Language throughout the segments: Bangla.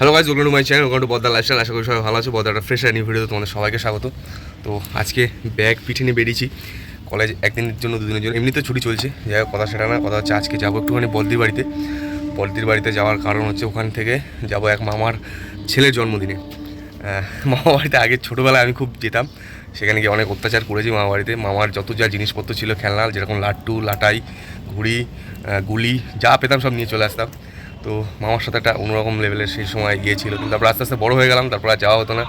Hello guys to my channel to বদ্দা lifestyle আশা করি সবাই ভালো আছে। বদ্দা একটা ফ্রেশ নিউ ভিডিওতে তোমাদের সবাইকে স্বাগত। তো আজকে ব্যাগ পিঠে নিয়ে বেরিয়েছি। কলেজ একদিনের জন্য, দুদিনের জন্য। এমনিতে ছুটি চলছে। যাই কথা সেটা না, কথা হচ্ছে আজকে যাব একটুখানি বলদির বাড়িতে। বলদির বাড়িতে যাওয়ার কারণ হচ্ছে ওখান থেকে যাব এক মামার ছেলের জন্মদিনে। মামা বাড়িতে আগে ছোটোবেলায় আমি খুব যেতাম। সেখানে গিয়ে অনেক অত্যাচার করেছি মামা বাড়িতে। মামার যত যা জিনিসপত্র ছিল, খেলনা, যেরকম লাট্টু লাটাই, ঘুড়ি গুলি, যা পেতাম সব নিয়ে চলে আসতাম। তো মামার সাথে একটা অন্যরকম লেভেলে সেই সময় গিয়েছিল। কিন্তু তারপর আস্তে আস্তে বড়ো হয়ে গেলাম, তারপর আর যাওয়া হতো না।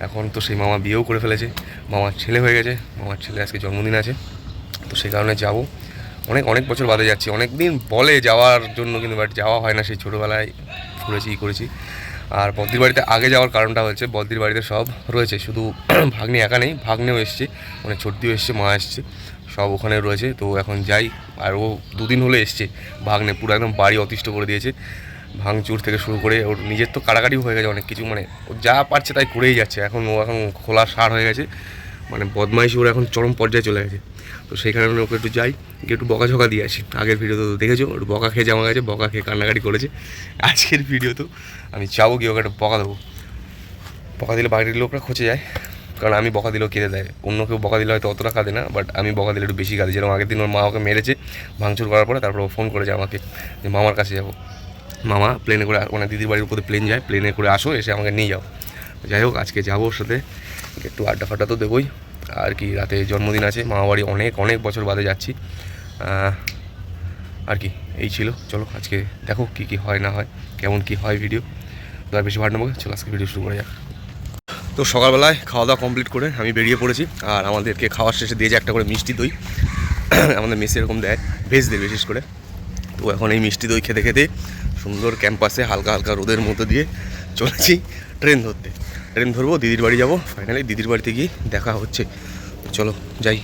এখন তো সেই মামা বিয়েও করে ফেলেছে। মামার ছেলে হয়ে গেছে, মামার ছেলে আজকে জন্মদিন আছে। তো সেই কারণে যাব। অনেক অনেক বছর বাদে যাচ্ছি। অনেক দিন বলে যাওয়ার জন্য কিন্তু বাট যাওয়া হয় না। সেই ছোটোবেলায় ঘুরেছি করেছি। আর বদ্দির বাড়িতে আগে যাওয়ার কারণটা হচ্ছে বদ্দির বাড়িতে সব রয়েছে, শুধু ভাগ্নি একা নেই, ভাগ্নেও এসছে মানে ছোটদিও এসছে, মা এসছে, সব ওখানে রয়েছে, তো এখন যাই, আর ও দুদিন হলে এসছে, ভাগ্নে পুরো একদম বাড়ি অতিষ্ঠ করে দিয়েছে, ভাঙচুর থেকে শুরু করে ওর নিজের তো কাড়াকাড়ি হয়ে গেছে অনেক কিছু মানে ও যা পারছে তাই করেই যাচ্ছে, এখন ও এখন খোলা সার হয়ে গেছে মানে বদমাইশি ওর এখন চরম পর্যায়ে চলে গেছে। তো সেই কারণে ওকে একটু যাই, গিয়ে একটু বকাঝকা দিয়ে আসি। আগের ভিডিও তো দেখেছ, একটু বকা খেয়ে জামা গেছে, বকা খেয়ে কান্নাকাটি করেছে। আজকের ভিডিও তো আমি যাব গিয়ে ওকে একটা বকা দেবো। বকা দিলে বাড়ির লোকরা খোঁচে যায়, কারণ আমি বকা দিলেও কেঁদে দেয়। অন্য কেউ বকা দিলে হয়তো অতটা কাঁদে না বাট আমি বকা দিলে একটু বেশি কাঁদে। যেরকম আগের দিন ওর মা ওকে মেরেছে, ভাঙচুর করার পরে তারপর ও ফোন করেছে আমাকে যে, মামার কাছে যাব। মামা প্লেনে করে মানে দিদির বাড়ির উপরে প্লেন যায় প্লেনে করে আসো, এসে আমাকে নিয়ে যাও। যাই হোক, আজকে যাব ওর সাথে, একটু আড্ডা ফাড্ডা তো দেবোই। আর কি, রাতে জন্মদিন আছে মামা বাড়ি অনেক অনেক বছর বাদে যাচ্ছি। আর কি, এই ছিল। চলো, আজকে দেখো কি কি হয় না হয়, কেমন কি হয় ভিডিও তো আর বেশি ভাট নেব চলো আজকে ভিডিও শুরু করা যাক। তো সকালবেলায় খাওয়া দাওয়া কমপ্লিট করে আমি বেরিয়ে পড়েছি, আর আমাদেরকে খাওয়ার শেষে দিয়ে দিয়েছে একটা করে মিষ্টি দই, আমাদের মেসে এরকম দেয়, ভেজ দেয় বিশেষ করে। তো এখন এই মিষ্টি দই খেতে খেতে সুন্দর ক্যাম্পাসে হালকা হালকা রোদের মধ্যে দিয়ে চলেছি ট্রেন ধরতে। ট্রেন ধরবো দিদির বাড়ি যাব। ফাইনালি দিদির বাড়িতে গিয়ে দেখা হচ্ছে। চলো যাই।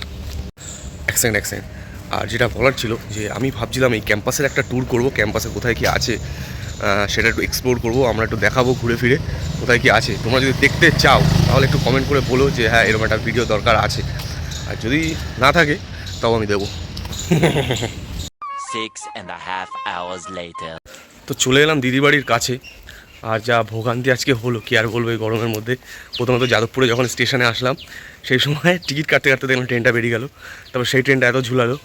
এক সেকেন্ড এক সেকেন্ড আর যেটা বলার ছিল যে আমি ভাবছিলাম এই ক্যাম্পাসের একটা ট্যুর করব। ক্যাম্পাসে কোথায় কি আছে সেটা একটু এক্সপ্লোর করব। আমরা একটু দেখাবো ঘুরে ফিরে কোথায় কি আছে। তোমরা যদি দেখতে চাও তাহলে একটু কমেন্ট করে বলো যে হ্যাঁ এরকম একটা ভিডিও দরকার আছে। আর যদি না থাকে তাও আমি দেবো. তো চলে এলাম দিদি বাড়ির কাছে। আর যা ভোগান্তি আজকে হলো, কি আর বলব এই গরমের মধ্যে? প্রথমত যাদবপুরে যখন স্টেশনে আসলাম, সেই সময় টিকিট কাটতে কাটতে দেখলাম ট্রেনটা বেরিয়ে গেল। তারপর সেই ট্রেনটা এত ঝুলালো,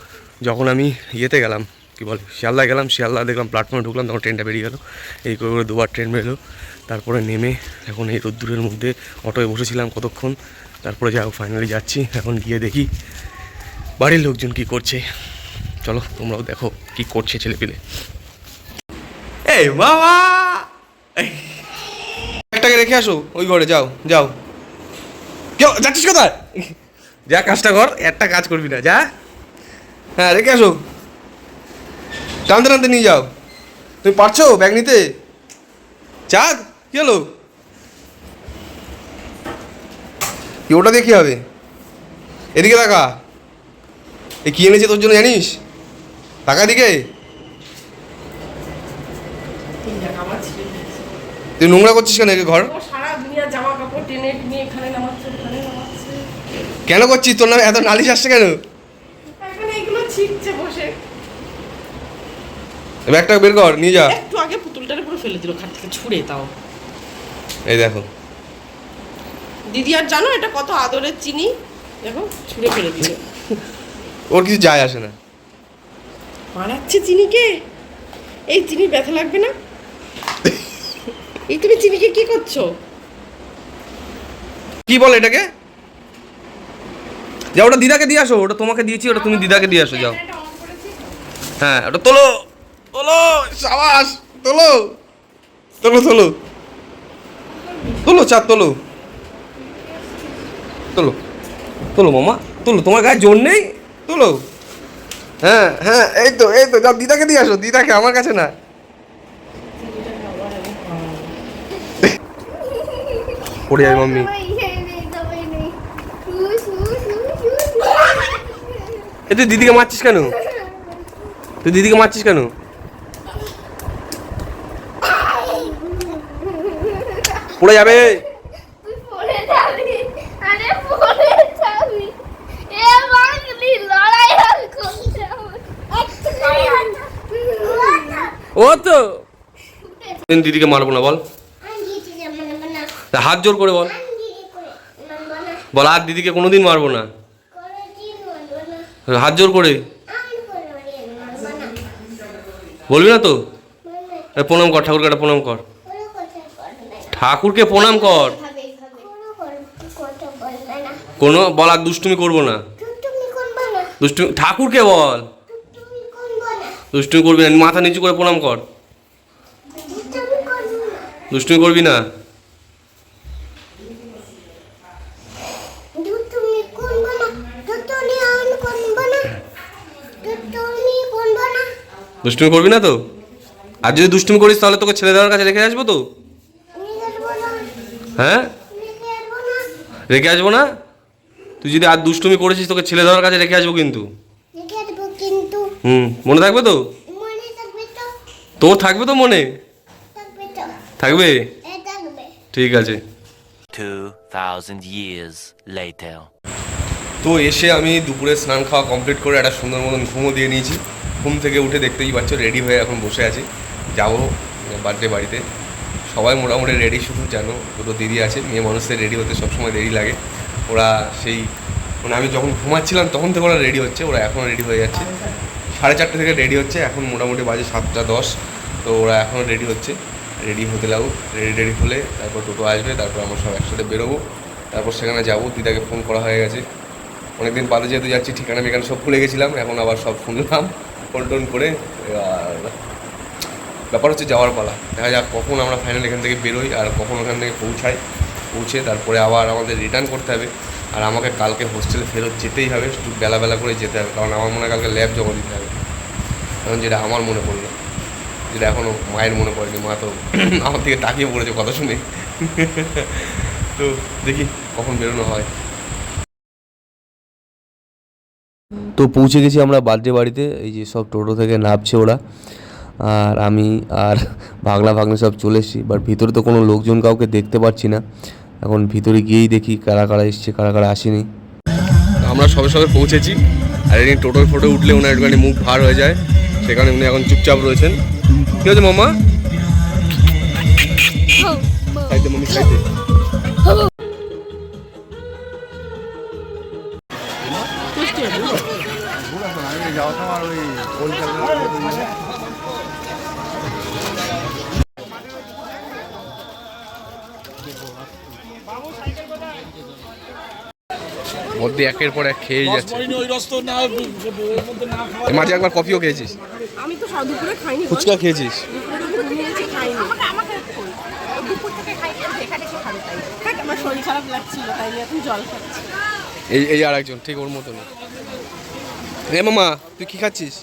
যখন আমি ইয়েতে গেলাম, কী বলে শিয়ালদা গেলাম শিয়ালদা দেখলাম প্ল্যাটফর্মে ঢুকলাম, তখন ট্রেনটা বেরিয়ে গেল। এই করে করে দুবার ট্রেন বেরোলো। তারপরে নেমে এখন এই রোদ্দুরের মধ্যে অটোয় বসেছিলাম কতক্ষণ। তারপরে যাই হোক ফাইনালি যাচ্ছি। এখন গিয়ে দেখি বাড়ির লোকজন কি করছে। চলো তোমরাও দেখো কি করছে ছেলেপিলে। এই বাবা একটাকে রেখে আসো, ওই ঘরে, যাও যাও। কেউ যাচ্ছিস কোথায়? যা কাজটা কর, একটা কাজ করবি না, যা। হ্যাঁ রেখে আসো। টানতে টানতে নিয়ে যাও। তুমি পারছ ব্যাগ নিতে? চাঁদ কি হলো? কি ওটা কি হবে? এদিকে তাকা। এ কি এনেছে তোর জন্য জানিস? টাকা দিকে তুই নোংরা করছিস কেন একে ঘর? সারা দুনিয়া জামা কাপড় টেনে টেনে এখানে নামাচ্ছে ওখানে নামাচ্ছে। কেন করছিস? তোর নামে এত নালিশ আসছে কেন? এখানে এগুলো ছিটছে বসে। ব্যাগটা বের কর নিয়ে যা। একটু আগে পুতুলটারে পুরো ফেলে দিল খাট থেকে ছুঁড়ে তাও। এই দেখো। দিদি আর জানো এটা কত আদরের চিনি? দেখো ছুঁড়ে ফেলে দিল। ওর কিছু যায় আসে না। মারাচ্ছে চিনিকে? এই চিনি ব্যথা লাগবে না? এই তুমি চিনিকে কি করছ? কি বলে এটাকে? যাও, ওটা দিদাকে দিয়ে আসো, ওটা তোমাকে দিয়েছি, ওটা তুমি দিদাকে দিয়ে আসো, যাও। হ্যাঁ ওটা তোলো। তোলো, সাবাস, তোলো। তোলো তোলো। তোলো চার তোলো। তোলো তোলো, মামা, তোলো। তোমার গায়ে জোর নেই? তোলো। হ্যাঁ হ্যাঁ এই তো এই তো, যাও, দিদাকে দিয়ে আসো, দিদাকে, আমার কাছে না। পড়ে যায় মাম্মি। এ তুই দিদিকে মারছিস কেন? তুই দিদিকে মারছিস কেন? পড়ে যাবে। ও তো। দিদিকে মারবো না বল। তা হাত জোর করে বল। বল, আর দিদিকে কোনোদিন মারবো না। হাত জোর করে। বলবি না তো? প্রণাম কর, ঠাকুরকে একটা প্রণাম কর। ঠাকুরকে প্রণাম কর। কোনো বল, আর দুষ্টুমি করব না। দুষ্টুমি, ঠাকুরকে বল। দুষ্টুমি করবি না, মাথা নিচু করে প্রণাম কর। দুষ্টুমি করবি না। দুষ্টুমি করবি না তো? আর যদি দুষ্টুমি করিস তাহলে তোকে ছেলে দেওয়ার কাছে রেখে আসব তো? হ্যাঁ? রেখে আসব না? তুই যদি আর দুষ্টুমি করেছিস তোকে ছেলে দেওয়ার কাছে রেখে আসব কিন্তু। হুম মনে থাকবে তো? তোর থাকবে তো মনে? থাকবে? ঠিক আছে। 2,000 তো এসে আমি দুপুরে স্নান খাওয়া কমপ্লিট করে একটা সুন্দর মতন ঘুমো দিয়ে নিয়েছি। ঘুম থেকে উঠে দেখতেই পাচ্ছ রেডি হয়ে এখন বসে আছি। যাব বার্থডে বাড়িতে। সবাই মোটামুটি রেডি শুধু জানো, দুটো দিদি আছে, মেয়ে মানুষদের রেডি হতে সবসময় দেরি লাগে। ওরা সেই মানে আমি যখন ঘুমাচ্ছিলাম তখন থেকে ওরা রেডি হচ্ছে, ওরা এখনও রেডি হয়ে যাচ্ছে। সাড়ে চারটে থেকে রেডি হচ্ছে, এখন মোটামুটি বাজে সাতটা দশ, তো ওরা এখনও রেডি হচ্ছে। রেডি হতে লাগুক রেডি রেডি হলে তারপর টোটো আসবে, তারপর আমরা সব একসাথে বেরোবো, তারপর সেখানে যাব, দিদাকে ফোন করা হয়ে গেছে। অনেকদিন বাদে যেহেতু যাচ্ছি, ঠিকানা মিকানা সব ভুলে গেছিলাম, এখন আবার সব শুনলাম ফোন টোন করে, আর ব্যাপার হচ্ছে যাওয়ার পালা। দেখা যাক কখন আমরা ফাইনাল এখান থেকে বেরোই আর কখন ওখান থেকে পৌঁছাই, পৌঁছে তারপরে আবার আমাদের রিটার্ন করতে হবে। আর আমাকে কালকে হোস্টেলে ফেরত যেতেই হবে একটু বেলা বেলা করে যেতে হবে, কারণ আমার মনে হয় কালকে ল্যাব জমা দিতে হবে। কারণ যেটা আমার মনে পড়ল, যেটা এখনও মায়ের মনে পড়েনি, মা তো আমার দিকে তাকিয়ে পড়েছে কথা শুনে। তো দেখি কখন বেরোনো হয়। তো পৌঁছে গেছি আমরা বার্থডে বাড়িতে এই যে সব টোটো থেকে নামছে ওরা। আর আমি আর ভাগলা ভাগনা সব চলে এসেছি বাট ভিতরে তো কোনো লোকজন কাউকে দেখতে পাচ্ছি না। এখন ভিতরে গিয়েই দেখি কারা কারা এসছে কারা কারা আসেনি। আমরা সবে সবে পৌঁছেছি আর এদিন টোটোয় ফটো উঠলে ওনার একটুখানি মুখ ভার হয়ে যায় সেখানে উনি এখন চুপচাপ রয়েছেন। কী হচ্ছে মামা খাইতে মামি খাইতে মধ্যে একের পর এক খেয়ে যাচ্ছে। মাঝে একবার কফিও খেয়েছিস? আমি তো সব দুপুরে খাইনি ফুচকা খেয়েছিস? এই এই আর একজন ঠিক ওর মতন রে মামা তুই কি খাচ্ছিস?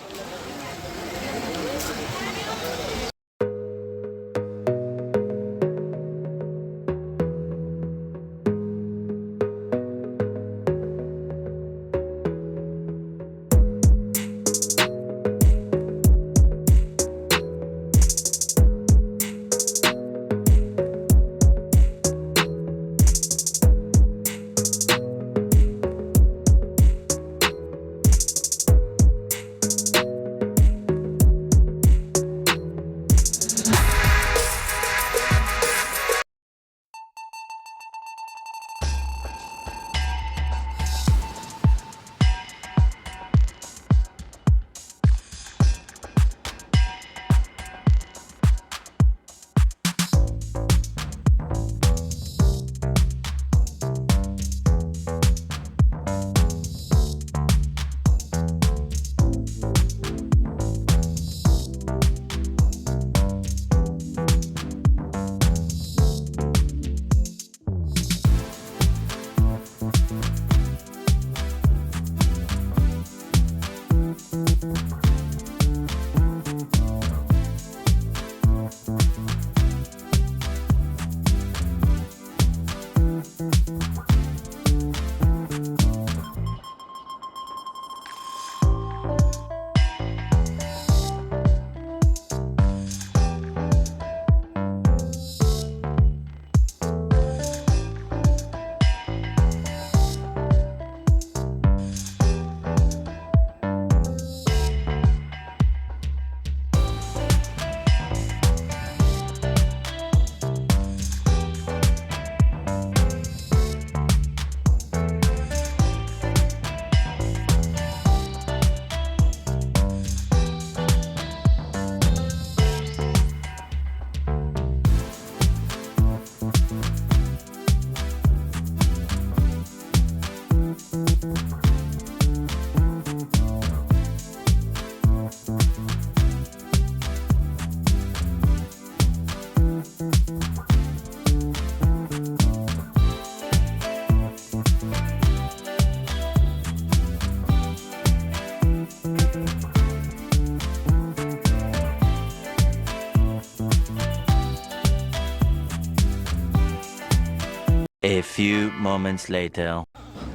Moments later.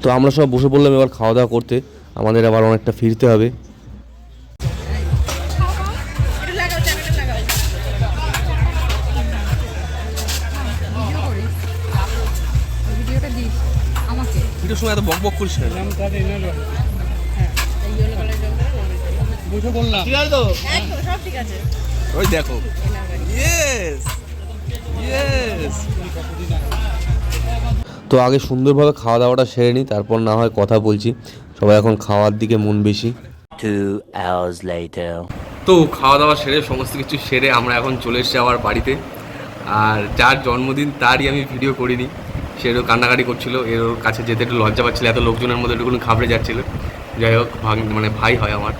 তো আমরা সব বসে পড়লাম এবার খাওয়া দাওয়া করতে। আমাদের আবার অনেকটা ফিরতে হবে। ভিডিওর সময় এত বক বক করিস না ওই দেখো। ইয়েস ইয়েস তো আগে সুন্দরভাবে খাওয়া দাওয়াটা সেরে নিই তারপর না হয় কথা বলছি। সবাই এখন খাওয়ার দিকে মন বেশি। Two hours later. তো খাওয়া দাওয়া সেরে সমস্ত কিছু সেরে আমরা এখন চলে এসেছি আমার বাড়িতে। আর যার জন্মদিন তারই আমি ভিডিও করিনি। সে একটু কান্নাকাটি করছিল এর ওর কাছে যেতে একটু লজ্জা পাচ্ছিল এত লোকজনের মধ্যে একটু ঘাবড়ে যাচ্ছিল। যাই হোক ভাগ মানে ভাই হয় আমার।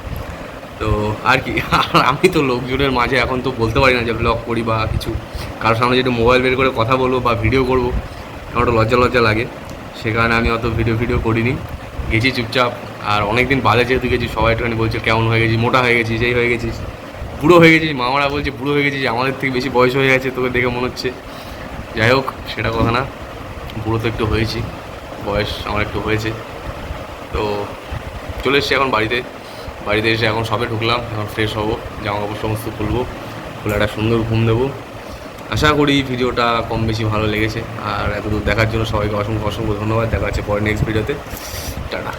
তো আর কি আর আমি তো লোকজনের মাঝে এখন তো বলতে পারি না যে ব্লগ করি বা কিছু। কারোর সামনে যেটা মোবাইল বের করে কথা বলব বা ভিডিও করব আমার লজ্জা লজ্জা লাগে। সে কারণে আমি অত ভিডিও ভিডিও করিনি। গেছি চুপচাপ, আর অনেকদিন বাদে যেহেতু গেছি, সবাই একটুখানি বলছে, কেমন হয়ে গেছিস? মোটা হয়ে গেছিস? যেই হয়ে গেছিস? বুড়ো হয়ে গেছিস? মামারা বলছে, বুড়ো হয়ে গেছিস, আমাদের থেকে বেশি বয়স হয়ে গেছে, তোকে দেখে মনে হচ্ছে। যাই হোক, সেটা কথা না। বুড়ো তো একটু হয়েছি, বয়স আমার একটু হয়েছে। তো চলে এসেছি এখন বাড়িতে। বাড়িতে এসে এখন সবে ঢুকলাম, এখন ফ্রেশ হব জামা কাপড় সমস্ত খুলবো, খুলে একটা সুন্দর ঘুম দেবো। আশা করি ভিডিওটা কম বেশি ভালো লেগেছে। আর এতদূর দেখার জন্য সবাইকে অসংখ্য অসংখ্য ধন্যবাদ। দেখা হচ্ছে পরে নেক্সট ভিডিওতে টাটা।